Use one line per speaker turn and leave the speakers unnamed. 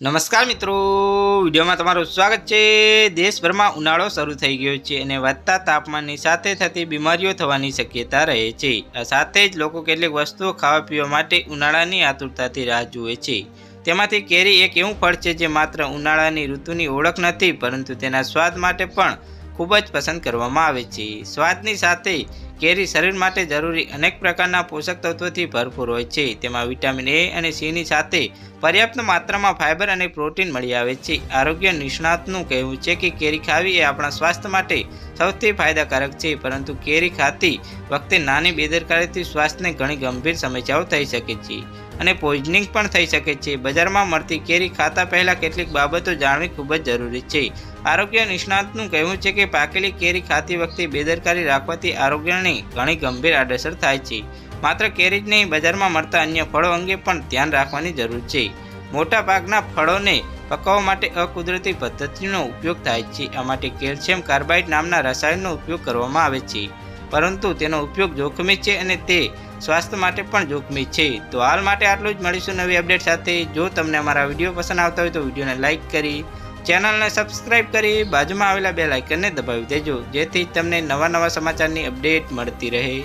નમસ્કાર મિત્રો, વિડીયોમાં તમારું સ્વાગત છે. દેશભરમાં ઉનાળો શરૂ થઈ ગયો છે અને વધતા તાપમાનની સાથે થતી બીમારીઓ થવાની શક્યતા રહે છે. આ સાથે જ લોકો કેટલીક વસ્તુઓ ખાવા પીવા માટે ઉનાળાની આતુરતાથી રાહ જુએ છે. તેમાંથી કેરી એક એવું ફળ છે જે માત્ર ઉનાળાની ઋતુની ઓળખ નથી, પરંતુ તેના સ્વાદ માટે પણ ખૂબ જ પસંદ કરવામાં આવે છે. સ્વાદની સાથે કેરી શરીર માટે જરૂરી અનેક પ્રકારના પોષક તત્વોથી ભરપૂર હોય છે. તેમાં વિટામિન એ અને સીની સાથે પર્યાપ્ત માત્રામાં ફાઇબર અને પ્રોટીન મળી આવે છે. આરોગ્ય નિષ્ણાતનું કહેવું છે કે કેરી ખાવી એ આપણા સ્વાસ્થ્ય માટે સૌથી ફાયદાકારક છે, પરંતુ કેરી ખાતી વખતે નાની બેદરકારીથી સ્વાસ્થ્યને ઘણી ગંભીર સમસ્યાઓ થઈ શકે છે. અને પોઈઝનિંગ પણ થઈ શકે છે. બજારમાં મળતી કેરી ખાતા પહેલાં કેટલીક બાબતો જાણવી ખૂબ જ જરૂરી છે. આરોગ્ય નિષ્ણાતનું કહેવું છે કે પાકેલી કેરી ખાતી વખતે બેદરકારી રાખવાથી આરોગ્યની ઘણી ગંભીર આડઅસર થાય છે. માત્ર કેરી જ નહીં, બજારમાં મળતા અન્ય ફળો અંગે પણ ધ્યાન રાખવાની જરૂર છે. મોટા ભાગના ફળોને પકાવવા માટે અકુદરતી પદ્ધતિનો ઉપયોગ થાય છે. આ માટે કેલ્શિયમ કાર્બાઇડ નામના રસાયણનો ઉપયોગ કરવામાં આવે છે. પરંતુ તેનો ઉપયોગ જોખમી છે અને તે સ્વાસ્થ્ય માટે પણ જોખમી છે. તો હાલ માટે આટલું જ. મળીશું નવી અપડેટ સાથે. જો તમને અમારા વીડિયો પસંદ આવતા હોય તો વિડીયોને લાઇક કરી ચેનલને સબસ્ક્રાઇબ કરી, બાજુમાં આવેલા બે લાઇકનને દબાવી દેજો. જેથી તમને નવા નવા સમાચારની અપડેટ મળતી રહે.